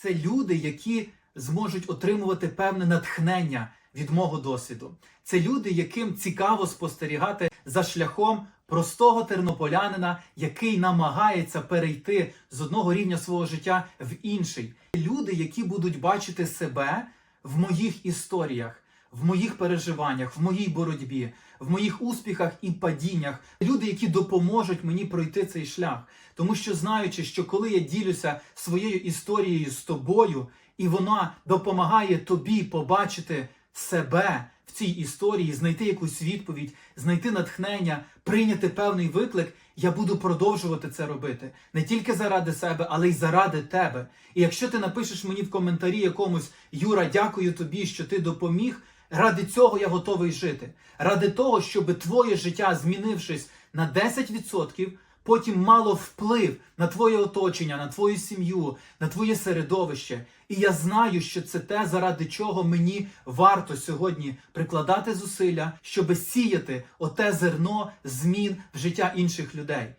Це люди, які зможуть отримувати певне натхнення від мого досвіду. Це люди, яким цікаво спостерігати за шляхом простого тернополянина, який намагається перейти з одного рівня свого життя в інший. Люди, які будуть бачити себе в моїх історіях, в моїх переживаннях, в моїй боротьбі, в моїх успіхах і падіннях. Люди, які допоможуть мені пройти цей шлях. Тому що знаючи, що коли я ділюся своєю історією з тобою, і вона допомагає тобі побачити себе в цій історії, знайти якусь відповідь, знайти натхнення, прийняти певний виклик, я буду продовжувати це робити не тільки заради себе, але й заради тебе. І якщо ти напишеш мені в коментарі якомусь Юра, дякую тобі, що ти допоміг. Ради цього я готовий жити. Ради того, щоб твоє життя, змінившись на 10%, потім мало вплив на твоє оточення, на твою сім'ю, на твоє середовище. І я знаю, що це те, заради чого мені варто сьогодні прикладати зусилля, щоб сіяти оте зерно змін в життя інших людей.